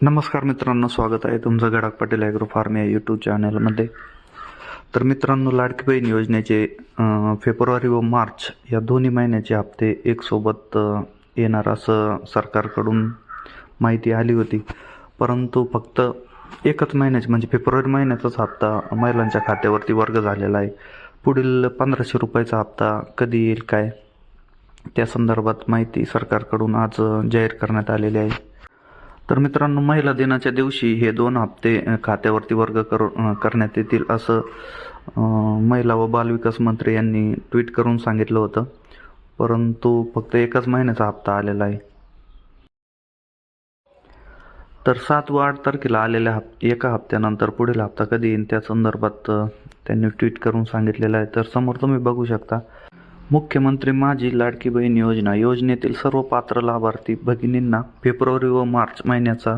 नमस्कार मित्रांनो स्वागत आहे तुमचं गडाक पाटील ॲग्रो फार्म या यूट्यूब चॅनलमध्ये तर मित्रांनो लाडकी बहीण योजनेचे फेब्रुवारी व मार्च या दोन्ही महिन्याचे हप्ते एकसोबत येणार असं सरकारकडून माहिती आली होती. परंतु फक्त एकच महिन्याचे म्हणजे फेब्रुवारी महिन्याचाच हप्ता महिलांच्या खात्यावरती वर्ग झालेला आहे. पुढील पंधराशे रुपयाचा हप्ता कधी येईल काय? त्या संदर्भात माहिती सरकारकडून आज जाहीर करण्यात आलेली आहे. तर मित्रांनो महिला दिनाच्या दिवशी हे दोन हप्ते खात्यावरती वर्ग कर करण्यात येतील असं महिला व बालविकास मंत्री यांनी ट्विट करून सांगितलं होतं. परंतु फक्त एकच महिन्याचा हप्ता आलेला आहे. तर सात व आठ तारखेला आलेल्या हप एका हप्त्यानंतर पुढील हप्ता कधी येईल त्या संदर्भात त्यांनी ट्विट करून सांगितलेलं आहे. तर समोर तुम्ही बघू शकता मुख्यमंत्री माझी लाडकी बहीण योजना योजनेतील सर्व पात्र लाभार्थी भगिनींना फेब्रुवारी व मार्च महिन्याचा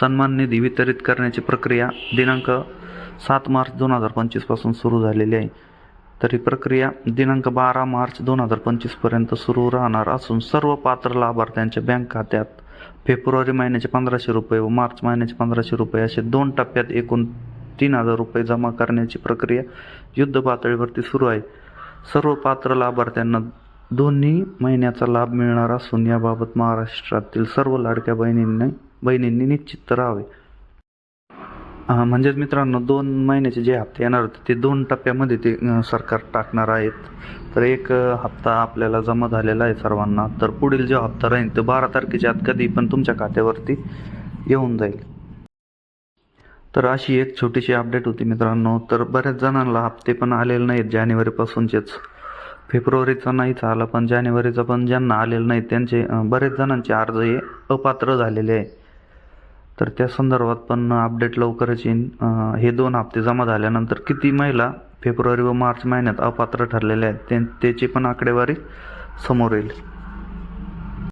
सन्मान निधी वितरित करण्याची प्रक्रिया दिनांक सात मार्च दोन हजार पंचवीसपासून सुरू झालेली आहे. तर ही प्रक्रिया दिनांक बारा मार्च दोन हजार पंचवीसपर्यंत सुरू राहणार असून सर्व पात्र लाभार्थ्यांच्या बँक खात्यात फेब्रुवारी महिन्याचे पंधराशे रुपये व मार्च महिन्याचे पंधराशे रुपये असे दोन टप्प्यात एकूण तीन हजार रुपये जमा करण्याची प्रक्रिया युद्ध पातळीवरती सुरू आहे. सर्व पात्र लाभार्थ्यांना दोन्ही महिन्याचा लाभ मिळणार असून याबाबत महाराष्ट्रातील सर्व लाडक्या बहिणींनी बहिणींनी निश्चित राहावे. म्हणजेच मित्रांनो दोन महिन्याचे जे हप्ते येणार होते ते दोन टप्प्यामध्ये ते सरकार टाकणार आहेत. तर एक हप्ता आपल्याला जमा झालेला आहे सर्वांना. तर पुढील जो हप्ता राहील तो बारा तारखेच्या आत कधी पण तुमच्या खात्यावरती येऊन जाईल. तर अशी एक छोटीशी अपडेट होती मित्रांनो. तर बऱ्याच जणांना हप्ते पण आलेले नाहीत जानेवारीपासूनचेच फेब्रुवारीचा नाहीच आला पण जानेवारीचा पण ज्यांना आलेलं नाही त्यांचे बरेच जणांचे अर्ज हे अपात्र झालेले आहे. तर त्या संदर्भात पण अपडेट लवकरच येईन. हे दोन हप्ते जमा झाल्यानंतर किती महिला फेब्रुवारी व मार्च महिन्यात अपात्र ठरलेल्या आहेत ते त्याची पण आकडेवारी समोर येईल.